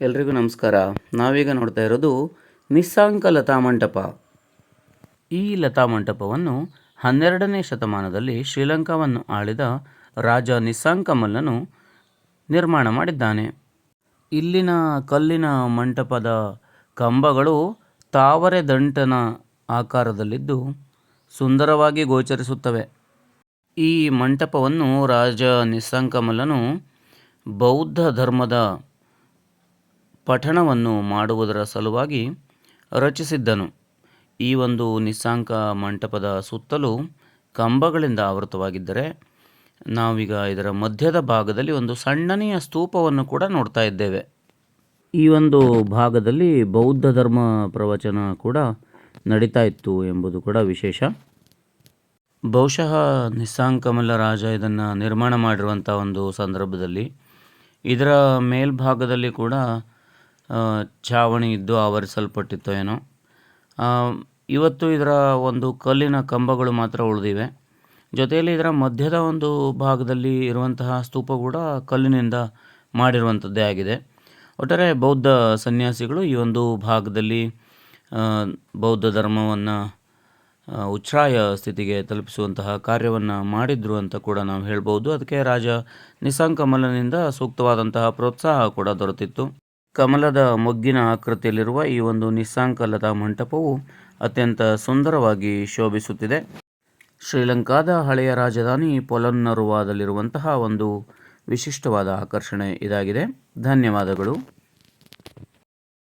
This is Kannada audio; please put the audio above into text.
ಎಲ್ರಿಗೂ ನಮಸ್ಕಾರ. ನಾವೀಗ ನೋಡ್ತಾ ಇರೋದು ನಿಸ್ಸಾಂಕ ಲತಾ ಮಂಟಪ. ಈ ಲತಾ ಮಂಟಪವನ್ನು ಹನ್ನೆರಡನೇ ಶತಮಾನದಲ್ಲಿ ಶ್ರೀಲಂಕಾವನ್ನು ಆಳಿದ ರಾಜ ನಿಸ್ಸಾಂಕಮಲ್ಲನು ನಿರ್ಮಾಣ ಮಾಡಿದ್ದಾನೆ. ಇಲ್ಲಿನ ಕಲ್ಲಿನ ಮಂಟಪದ ಕಂಬಗಳು ತಾವರೆ ದಂಟನ ಆಕಾರದಲ್ಲಿದ್ದು ಸುಂದರವಾಗಿ ಗೋಚರಿಸುತ್ತವೆ. ಈ ಮಂಟಪವನ್ನು ರಾಜ ನಿಸ್ಸಾಂಕಮಲ್ಲನು ಬೌದ್ಧ ಧರ್ಮದ ಪಠಣವನ್ನು ಮಾಡುವುದರ ಸಲುವಾಗಿ ರಚಿಸಿದ್ದನು. ಈ ಒಂದು ನಿಸ್ಸಾಂಕ ಮಂಟಪದ ಸುತ್ತಲೂ ಕಂಬಗಳಿಂದ ಆವೃತವಾಗಿದ್ದರೆ ನಾವೀಗ ಇದರ ಮಧ್ಯದ ಭಾಗದಲ್ಲಿ ಒಂದು ಸಣ್ಣನೆಯ ಸ್ತೂಪವನ್ನು ಕೂಡ ನೋಡ್ತಾ ಇದ್ದೇವೆ. ಈ ಒಂದು ಭಾಗದಲ್ಲಿ ಬೌದ್ಧ ಧರ್ಮ ಪ್ರವಚನ ಕೂಡ ನಡೀತಾ ಇತ್ತು ಎಂಬುದು ಕೂಡ ವಿಶೇಷ. ಬಹುಶಃ ನಿಸ್ಸಾಂಕಮಲ್ಲ ರಾಜ ಇದನ್ನು ನಿರ್ಮಾಣ ಮಾಡಿರುವಂಥ ಒಂದು ಸಂದರ್ಭದಲ್ಲಿ ಇದರ ಮೇಲ್ಭಾಗದಲ್ಲಿ ಕೂಡ ಛಾವಣಿ ಇದ್ದು ಆವರಿಸಲ್ಪಟ್ಟಿತ್ತು ಏನೋ. ಇವತ್ತು ಇದರ ಒಂದು ಕಲ್ಲಿನ ಕಂಬಗಳು ಮಾತ್ರ ಉಳಿದಿವೆ. ಜೊತೆಯಲ್ಲಿ ಇದರ ಮಧ್ಯದ ಒಂದು ಭಾಗದಲ್ಲಿ ಇರುವಂತಹ ಸ್ತೂಪ ಕೂಡ ಕಲ್ಲಿನಿಂದ ಮಾಡಿರುವಂಥದ್ದೇ ಆಗಿದೆ. ಒಟ್ಟಾರೆ ಬೌದ್ಧ ಸನ್ಯಾಸಿಗಳು ಈ ಒಂದು ಭಾಗದಲ್ಲಿ ಬೌದ್ಧ ಧರ್ಮವನ್ನು ಉಚ್ಛ್ರಾಯ ಸ್ಥಿತಿಗೆ ತಲುಪಿಸುವಂತಹ ಕಾರ್ಯವನ್ನು ಮಾಡಿದ್ರು ಅಂತ ಕೂಡ ನಾವು ಹೇಳ್ಬೋದು. ಅದಕ್ಕೆ ರಾಜ ನಿಸಂಕಮಲನಿಂದ ಸೂಕ್ತವಾದಂತಹ ಪ್ರೋತ್ಸಾಹ ಕೂಡ ದೊರೆತಿತ್ತು. ಕಮಲದ ಮೊಗ್ಗಿನ ಆಕೃತಿಯಲ್ಲಿರುವ ಈ ಒಂದು ನಿಸ್ಸಾಂಕಲದ ಮಂಟಪವು ಅತ್ಯಂತ ಸುಂದರವಾಗಿ ಶೋಭಿಸುತ್ತಿದೆ. ಶ್ರೀಲಂಕಾದ ಹಳೆಯ ರಾಜಧಾನಿ ಪೊಲನ್ನರುವಾದಲ್ಲಿರುವಂತಹ ಒಂದು ವಿಶಿಷ್ಟವಾದ ಆಕರ್ಷಣೆ ಇದಾಗಿದೆ. ಧನ್ಯವಾದಗಳು.